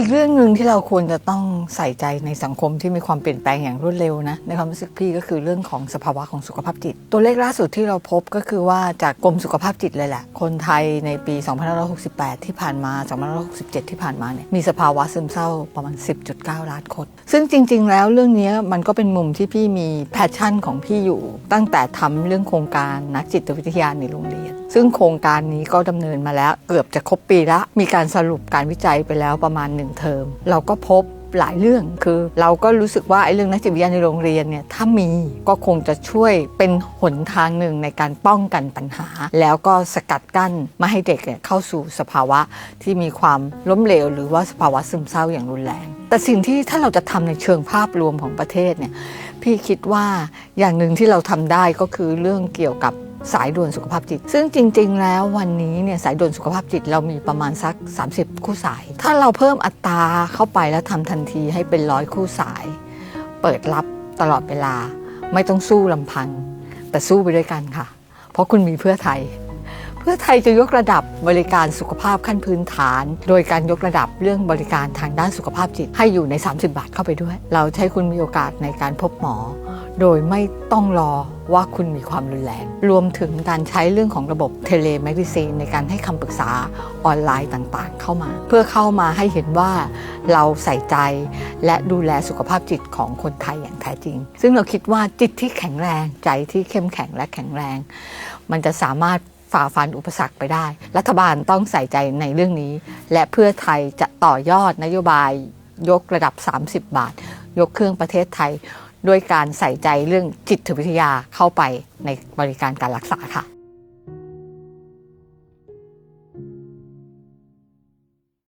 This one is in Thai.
อีกเรื่องหนึ่งที่เราควรจะต้องใส่ใจในสังคมที่มีความเปลี่ยนแปลงอย่างรวดเร็วนะในความรู้สึกพี่ก็คือเรื่องของสภาวะของสุขภาพจิต ตัวเลขล่าสุดที่เราพบก็คือว่าจากกรมสุขภาพจิตเลยแหละ คนไทยในปี 2568 ที่ผ่านมา2567 ที่ผ่านมาเนี่ยมีสภาวะซึมเศร้าประมาณ 10.9 ล้านคน ซึ่งจริง ๆ แล้วเรื่องนี้มันก็เป็นมุมที่พี่มีแพชชั่นของพี่อยู่ ตั้งแต่ทำเรื่องโครงการนักจิตวิทยาในโรงเรียนซึ่งโครงการนี้ก็ดำเนินมาแล้วเกือบจะครบปีละมีการสรุปการวิจัยไปแล้วประมาณหนึ่งเทอม เราก็พบหลายเรื่องคือเราก็รู้สึกว่าไอ้เรื่องนักจิตวิทยาในโรงเรียนเนี่ยถ้ามีก็คงจะช่วยเป็นหนทางหนึ่งในการป้องกันปัญหา แล้วก็สกัดกั้นไม่ให้เด็กเนี่ยเข้าสู่สภาวะที่มีความล้มเหลว หรือว่าสภาวะซึมเศร้าอย่างรุนแรง แต่สิ่งที่ถ้าเราจะทำในเชิงภาพรวมของประเทศเนี่ยพี่คิดว่าอย่างหนึ่งที่เราทำได้ก็คือเรื่องเกี่ยวกับ สายด่วนสุขภาพจิต ซึ่งจริง ๆ แล้ววันนี้เนี่ยสายด่วนสุขภาพจิตเรามีประมาณสัก 30 คู่สาย ถ้าเราเพิ่มอัตราเข้าไปแล้วทำทันทีให้เป็นร้อยคู่สาย เปิดรับตลอดเวลา ไม่ต้องสู้ลำพัง แต่สู้ไปด้วยกันค่ะ เพราะคุณมีเพื่อไทย เพื่อไทยจะยกระดับบริการสุขภาพขั้นพื้นฐาน โดยการยกระดับเรื่องบริการทางด้านสุขภาพจิตให้อยู่ใน 30 บาทเข้าไปด้วย เราใช้คุณมีโอกาสในการพบหมอ โดยไม่ต้องรอว่าคุณมีความรุนแรง รวมถึงการใช้เรื่องของระบบเทเลมดิซีนในการให้คำปรึกษาออนไลน์ต่างๆ เข้ามา เพื่อเข้ามาให้เห็นว่าเราใส่ใจและดูแลสุขภาพจิตของคนไทยอย่างแท้จริง ซึ่งเราคิดว่าจิตที่แข็งแรงใจที่เข้มแข็งและแข็งแรง มันจะสามารถ ฝ่าฟันอุปสรรคไปได้ รัฐบาลต้องใส่ใจในเรื่องนี้ และเพื่อไทยจะต่อยอดนโยบายยกระดับ 30 บาท ยกเครื่องประเทศไทย ด้วยการใส่ใจเรื่องจิตวิทยาเข้าไปในบริการการรักษาค่ะ